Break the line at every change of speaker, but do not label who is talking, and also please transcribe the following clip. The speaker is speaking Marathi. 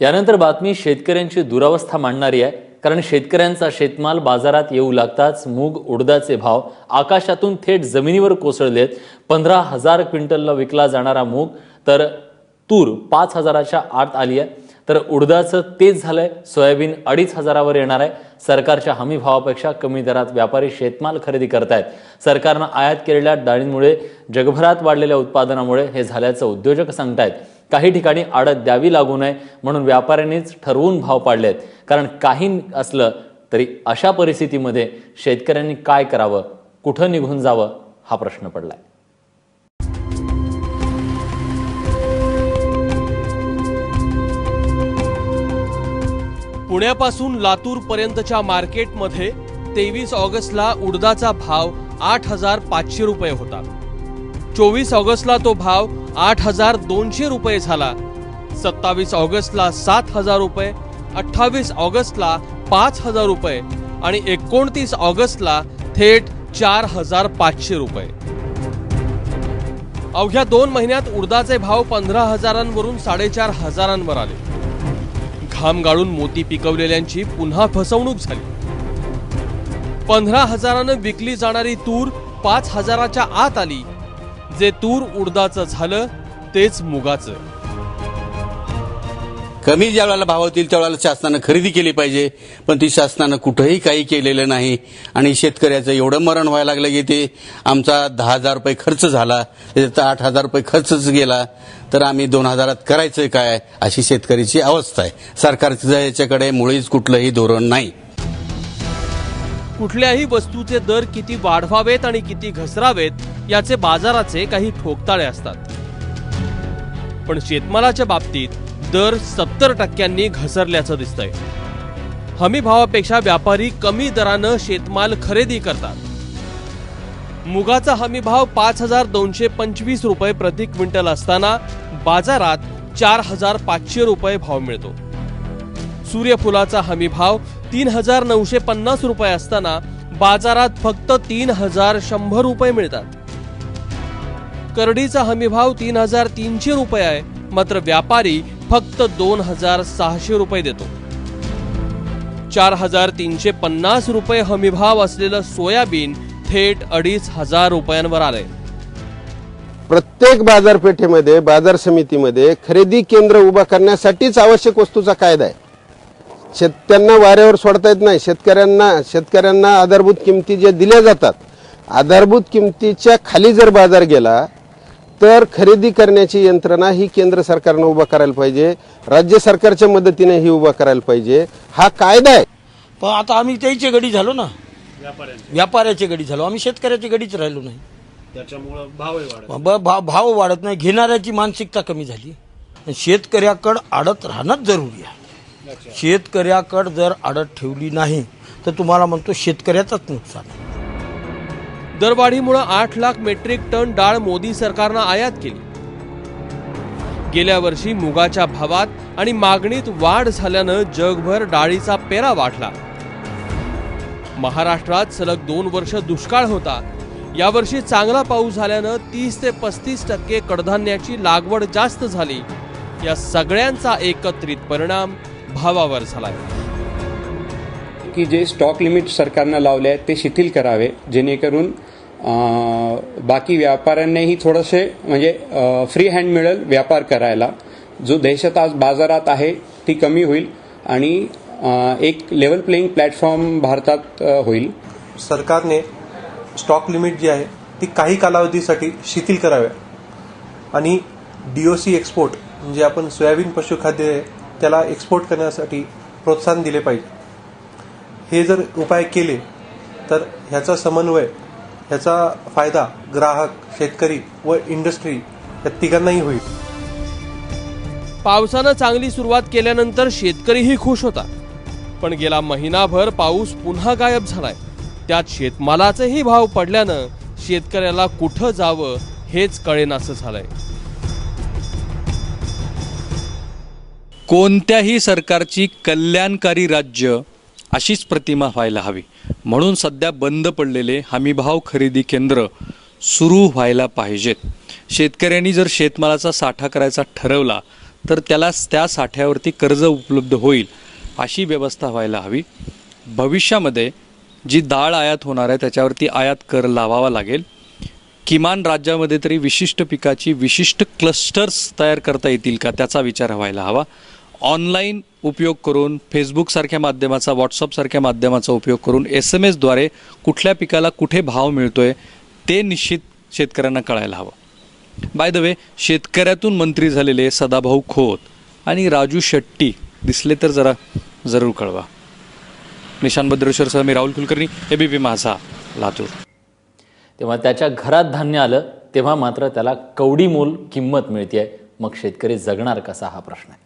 यानंतर बातमी शेतकऱ्यांची दुरावस्था मांडणारी आहे. कारण शेतकऱ्यांचा शेतमाल बाजारात येऊ लागताच मूग उडदाचे भाव आकाशातून थेट जमिनीवर कोसळलेत. पंधरा हजार क्विंटलला विकला जाणारा मूग तर तूर पाच हजाराच्या आत आली आहे तर उडदाचं तेच झालंय सोयाबीन अडीच हजारावर येणार आहे. सरकारच्या हमी भावापेक्षा कमी दरात व्यापारी शेतमाल खरेदी करतायत. सरकारनं आयात केलेल्या डाळींमुळे जगभरात वाढलेल्या उत्पादनामुळे हे झाल्याचं उद्योजक सांगतायत. काही ठिकाणी आडत द्यावी लागू नये म्हणून व्यापाऱ्यांनीच ठरवून भाव पाडलेत. कारण काही असलं तरी अशा परिस्थितीमध्ये शेतकऱ्यांनी काय करावं? कुठं निघून जावं? हा प्रश्न पडलाय.
पुण्यापासून लातूर पर्यंतच्या मार्केटमध्ये तेवीस ऑगस्टला उडदाचा भाव आठ हजार पाचशे रुपये होता. चोवीस ऑगस्टला तो भाव आठ हजार दोनशे रुपये झाला. सत्तावीस ऑगस्टला सात हजार रुपये अठ्ठावीस ऑगस्टला पाच हजार रुपये आणि एकोणतीस ऑगस्टला थेट चार हजार पाचशे रुपये. अवघ्या दोन महिन्यात उडदाचे भाव पंधरा हजारांवरून साडेचार हजारांवर आले. घाम गाळून मोती पिकवलेल्यांची पुन्हा फसवणूक झाली. पंधरा हजारानं विकली जाणारी तूर पाच हजाराच्या आत आली. जे तूर उडदाचं झालं तेच मुगाचं.
कमी ज्या वेळेला भाव होतील त्यावेळेला शासनानं खरेदी केली पाहिजे. पण ती शासनानं कुठंही काही केलेलं नाही. आणि शेतकऱ्याचं एवढं मरण व्हायला लागलं की ते आमचा दहा हजार रुपये खर्च झाला त्याच्यात आठ हजार रुपये खर्चच गेला. तर आम्ही दोन हजारात करायचं काय अशी शेतकऱ्याची अवस्था आहे. सरकारचं याच्याकडे मुळीच कुठलंही धोरण नाही.
कुठल्याही वस्तूचे दर किती वाढवावेत आणि किती घसरावेत याचे बाजाराचे काही ठोकताळे असतात. पण शेतमालाच्या बाबतीत दर सत्तर टक्क्यांनी घसरल्याचं दिसतंय. हमी भावापेक्षा व्यापारी कमी दरानं शेतमाल खरेदी करतात. मुगाचा हमी भाव पाच हजार दोनशे पंचवीस रुपये प्रति क्विंटल असताना बाजारात चार हजार पाचशे रुपये भाव मिळतो. सूर्यफुलाचा हमी भाव तीन हजार नऊशे पन्नास रुपये असताना बाजारात फक्त तीन हजार शंभर रुपये मिळतात. करडीचा हमीभाव तीन हजार तीनशे रुपये आहे. मात्र व्यापारी फक्त दोन हजार सहाशे रुपये देतो. चार हजार तीनशे पन्नास रुपये हमीभाव असलेलं सोयाबीन थेट अडीच हजार रुपयांवर आलंय.
प्रत्येक बाजारपेठेमध्ये बाजार समितीमध्ये खरेदी केंद्र उभा करण्यासाठीच आवश्यक वस्तूचा कायदा आहे. शेत त्यांना वाऱ्यावर सोडता येत नाही. शेतकऱ्यांना शेतकऱ्यांना आधारभूत किमती ज्या दिल्या जातात आधारभूत किमतीच्या खाली जर बाजार गेला तर खरेदी करण्याची यंत्रणा ही केंद्र सरकारनं उभा करायला पाहिजे. राज्य सरकारच्या मदतीने ही उभा करायला पाहिजे. हा कायदा आहे.
पण आता आम्ही त्याचे गडी झालो ना. व्यापाऱ्याचे. गडी झालो. आम्ही शेतकऱ्याचे गडीच राहिलो नाही. त्याच्यामुळं भाव भाव वाढत नाही. घेणाऱ्याची मानसिकता कमी झाली. शेतकऱ्याकडं आडत राहणंच जरुरी आहे. शेतकऱ्याकडं जर आडत ठेवली नाही तर तुम्हाला म्हणतो शेतकऱ्याचंच नुकसान आहे.
दरवाढीमुळे आठ लाख मेट्रिक टन डाळ मोदी सरकारनं आयात केली. गेल्या वर्षी मुगाच्या भावात आणि मागणीत वाढ झाल्यानं जगभर डाळीचा पेरा वाढला. महाराष्ट्रात सलग दोन वर्ष दुष्काळ होता. यावर्षी चांगला पाऊस झाल्यानं तीस ते पस्तीस टक्के कडधान्याची लागवड जास्त झाली. या सगळ्यांचा एकत्रित परिणाम भावावर झालाय.
की जे स्टॉक लिमिट सरकारनं लावले आहेत ते शिथिल करावे जेणेकरून बाकी व्यापाऱ्यांनाही थोडंसे म्हणजे फ्री हँड मिळेल व्यापार करायला. जो दहशत आज बाजारात आहे ती कमी होईल आणि एक लेवल प्लेईंग प्लॅटफॉर्म भारतात होईल.
सरकारने स्टॉक लिमिट जी आहे ती काही कालावधीसाठी शिथिल कराव्या. आणि डीओसी एक्सपोर्ट म्हणजे आपण सोयाबीन पशुखाद्य आहे, त्याला एक्सपोर्ट करण्यासाठी प्रोत्साहन दिले पाहिजे. हे जर उपाय केले तर ह्याचा समन्वय ह्याचा फायदा ग्राहक शेतकरी व इंडस्ट्री या तिघांनाही होईल.
पावसानं चांगली सुरुवात केल्यानंतर शेतकरीही खुश होता. पण गेला महिनाभर पाऊस पुन्हा गायब झालाय. त्यात शेतमालाचेही भाव पडल्यानं शेतकऱ्याला कुठं जावं हेच कळेनासं झालंय.
कोणत्याही सरकारची कल्याणकारी राज्य अशीच प्रतिमा व्हायला हवी. म्हणून सध्या बंद पडलेले हमीभाव खरेदी केंद्र सुरू व्हायला पाहिजेत. शेतकऱ्यांनी जर शेतमालाचा साठा करायचा ठरवला तर त्याला त्या साठ्यावरती कर्ज उपलब्ध होईल अशी व्यवस्था व्हायला हवी. भविष्यामध्ये जी डाळ आयात होणार आहे त्याच्यावरती आयात कर लावावा लागेल. किमान राज्यामध्ये तरी विशिष्ट पिकाची विशिष्ट क्लस्टर्स तयार करता येतील का त्याचा विचार व्हायला हवा. ऑनलाईन उपयोग करून फेसबुकसारख्या माध्यमाचा व्हॉट्सअपसारख्या माध्यमाचा उपयोग करून एस एम एसद्वारे कुठल्या पिकाला कुठे भाव मिळतो आहे ते निश्चित शेतकऱ्यांना कळायला हवं. बाय द वे शेतकऱ्यातून मंत्री झालेले सदाभाऊ खोत आणि राजू शेट्टी दिसले तर जरा जरूर कळवा. निशान बद्रेश्वरसह मी राहुल कुलकर्णी पी माझा लातूर.
तेव्हा त्याच्या घरात धान्य आलं तेव्हा मात्र त्याला कवडी मोल किंमत मिळते मग शेतकरी जगणार कसा हा प्रश्न आहे?